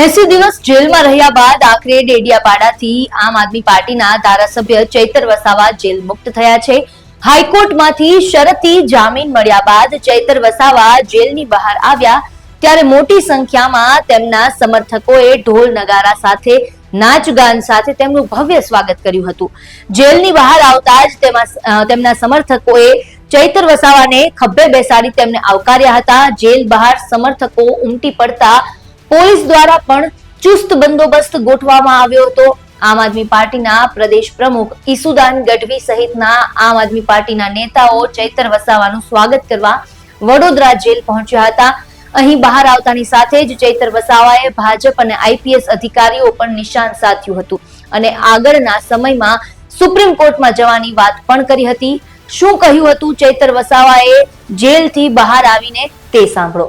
એસી દિવસ જેલમાં રહ્યા બાદ આખરે ડેડિયાપાડાથી આમ આદમી પાર્ટીના ધારાસભ્ય ચૈતર વસાવા જેલ મુક્ત થયા છે. હાઈકોર્ટમાંથી શરતી જામીન મળ્યા બાદ ચૈતર વસાવા જેલની બહાર આવ્યા. ત્યારે મોટી સંખ્યામાં તેમના સમર્થકોએ ઢોલ નગારા સાથે નાચગાન સાથે તેમનું ભવ્ય સ્વાગત કર્યું હતું. જેલની બહાર આવતા જ તેમાં તેમના સમર્થકોએ ચૈતર વસાવાને ખભે બેસાડી તેમને આવકાર્યા હતા. જેલ બહાર સમર્થકો ઉમટી પડતા પોલીસ દ્વારા પણ ચુસ્ત બંદોબસ્ત ગોઠવવામાં આવ્યો હતો. આમ આદમી પાર્ટીના પ્રદેશ પ્રમુખ ઈસુદાન ગઢવી સહિતના આમ આદમી પાર્ટીના નેતાઓ ચૈતર વસાવાનું સ્વાગત કરવા વડોદરા જેલ પહોંચ્યા હતા. અહીં બહાર આવતાની સાથે જ ચૈતર વસાવાએ ભાજપ અને આઈપીએસ અધિકારીઓ પર નિશાન સાધ્યું હતું અને આગળના સમયમાં સુપ્રીમ કોર્ટમાં જવાની વાત પણ કરી હતી. શું કહ્યું હતું ચૈતર વસાવાએ? જેલથી બહાર આવીને તે સાંભળો.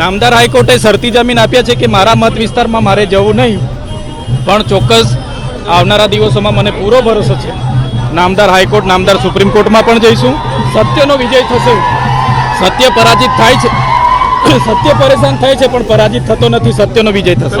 નામદાર હાઈકોર્ટે શરતી જમીન આપ્યા છે કે મારા મત વિસ્તારમાં મારે જવું નહીં, પણ ચોક્કસ આવનારા દિવસોમાં મને પૂરો ભરોસો છે. નામદાર હાઈકોર્ટ, નામદાર સુપ્રીમ કોર્ટમાં પણ જઈશું. સત્યનો વિજય થશે. સત્ય પરાજિત થાય છે. સત્ય પરેશાન થાય છે, પણ પરાજિત થતો નથી, સત્યનો વિજય થશે.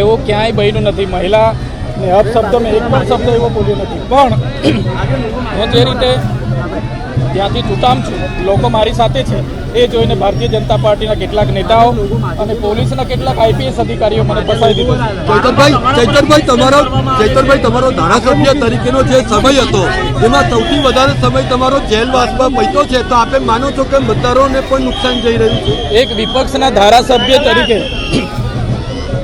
એવું ક્યાંય બન્યું નથી. મહિલા ને અપશબ્દો મેં એક પણ શબ્દ એવો બોલ્યો નથી. પણ હું જે રીતે ત્યાંથી છૂટામ છું લોકો મારી સાથે છે એ જોઈને ભારતીય જનતા પાર્ટીના કેટલાક નેતાઓ અને પોલીસના કેટલાક આઈપીએસ અધિકારીઓ મને ફસાઈ દીધો ચૈતનભાઈ ચૈતનભાઈ તમારો ચૈતનભાઈ તમારો ધારાસભ્ય તરીકેનો જે સમય હતો એમાં સૌથી વધારે સમય તમારો જેલવાસમાં પૈતો છે. તો આપે માનો છો કે મતદારોને પણ નુકસાન જઈ રહ્યું છે? એક વિપક્ષના ધારાસભ્ય તરીકે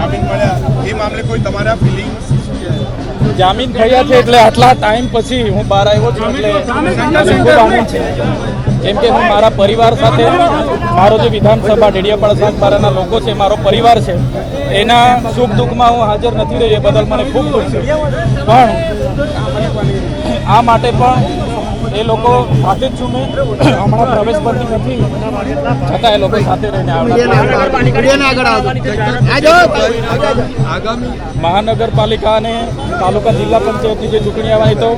જામીન મળ્યા. એ મામલે કોઈ તમારા ફિલિંગ જામીન થયા છે એટલે આટલા ટાઈમ પછી હું બહાર આવ્યો છું એટલે છે. કેમ કે હું મારા પરિવાર સાથે મારો જે વિધાનસભા ડેડિયાપાડા સાગબારાના લોકો છે મારો પરિવાર છે એના સુખ દુઃખમાં હું હાજર નથી રહ્યો એ બદલ મને ખૂબ દુઃખ છે. પણ આ માટે પણ એ લોકો સાથે જ છું મેં. હમણાં પ્રવેશ પરથી નથી. છતાં એ લોકો સાથે રહીને મહાનગરપાલિકાને આગામી તાલુકા જિલ્લા પંચાયતની જે ચૂંટણી આવવાની તો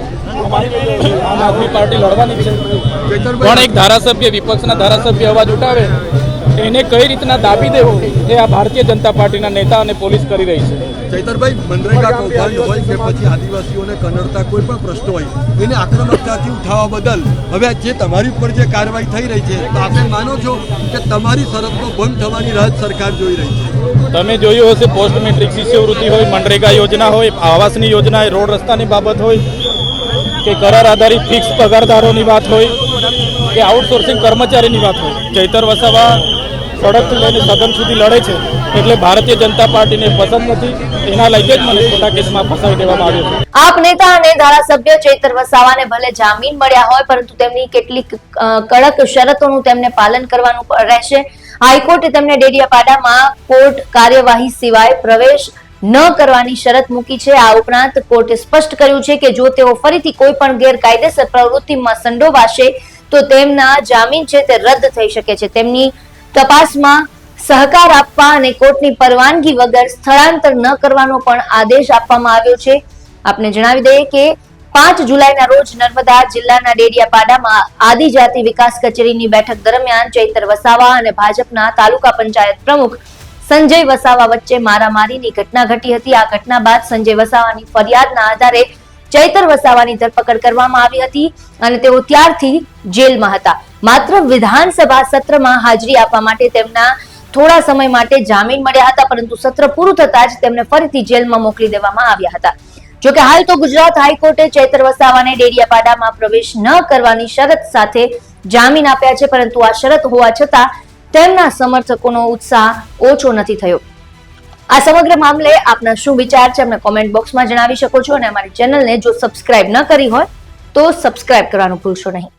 આમ આદમી પાર્ટી લડવાની છે. પણ એક ધારાસભ્ય વિપક્ષના ધારાસભ્ય અવાજ ઉઠાવે એને કઈ રીતના દાબી દેવો એ આ ભારતીય જનતા પાર્ટીના નેતા અને પોલીસ કરી રહી છે. ચૈતરભાઈ મનરેગા કૌભાંડ હોય કે પછી આદિવાસીઓને કનડતા કોઈ પણ પ્રશ્ન હોય એને આક્રમકતાથી ઉઠાવવા બદલ હવે જે તમારી ઉપર જે કાર્યવાહી થઈ રહી છે તો આપણે માનો છો કે તમારી શરતનો ભંગ થવાની રાહત સરકાર જોઈ રહી છે? તમે જોયું હશે પોસ્ટ મેટ્રિક શિષ્યવૃત્તિ હોય મનરેગા યોજના હોય આવાસની યોજના હોય રોડ રસ્તાની બાબત હોય કે કરાર આધારિત ફિક્સ પગારદારોની વાત હોય, કે આઉટસોર્સિંગ કર્મચારીની વાત હોય. ચૈતર વસાવા સડકથી લઈને સદન સુધી લડે છે. એટલે ભારતીય જનતા પાર્ટીને પસંદ નથી. એના લઈને જ મને ખોટા કેસમાં ફસાવી દેવામાં આવ્યો છે. આપ નેતા અને ધારાસભ્ય ચૈતર વસાવાને ભલે જામીન મળ્યા હોય, પરંતુ તેમની કેટલીક કડક શરતોનું તેમને પાલન કરવાનું રહેશે. હાઈકોર્ટે તેમને ડેડિયાપાડામાં કોર્ટ કાર્યવાહી સિવાય પ્રવેશ ન કરવાની શરત મૂકી છે. આ ઉપરાંત કોર્ટે સ્પષ્ટ કર્યું છે કે જો તેઓ ફરીથી કોઈ પણ ગેરકાયદેસર પ્રવૃત્તિમાં સંડોવાશે, તો તેમના જામીન છે તે રદ થઈ શકે છે. તેમની તપાસમાં સહકાર આપવા અને કોર્ટની પરવાનગી વગર સ્થળાંતર ન કરવાનો પણ આદેશ આપવામાં આવ્યો છે. આપને જણાવી દઈએ કે પાંચ જુલાઈના રોજ નર્મદા જિલ્લાના ડેડિયાપાડામાં આદિજાતિ વિકાસ કચેરીની બેઠક દરમિયાન ચૈતર વસાવા અને ભાજપના તાલુકા પંચાયત પ્રમુખ સંજય વસાવા વચ્ચે મારામારીની ઘટના ઘટી હતી. આ ઘટના બાદ સંજય વસાવાની ફરિયાદના આધારે ચૈતર વસાવાની ધરપકડ કરવામાં આવી હતી અને તેઓ ત્યારથી જેલમાં હતા. માત્ર વિધાનસભા સત્રમાં હાજરી આપવા માટે તેમના થોડા સમય માટે જામીન મળ્યા હતા, પરંતુ સત્ર પૂરું થતા જ તેમને ફરીથી જેલમાં મોકલી દેવામાં આવ્યા હતા. જોકે હાલ તો ગુજરાત હાઈકોર્ટે ચૈતર વસાવાને ડેડિયાપાડામાં પ્રવેશ ન કરવાની શરત સાથે જામીન આપ્યા છે, પરંતુ આ શરત હોવા છતાં તેમના સમર્થકોનો ઉત્સાહ ઓછો નથી થયો. આ સમગ્ર મામલે આપના શું વિચાર છે અમને કોમેન્ટ બોક્સમાં જણાવી શકો છો અને અમારી ચેનલને જો સબસ્ક્રાઇબ ન કરી હોય તો સબસ્ક્રાઇબ કરવાનું ભૂલશો નહીં.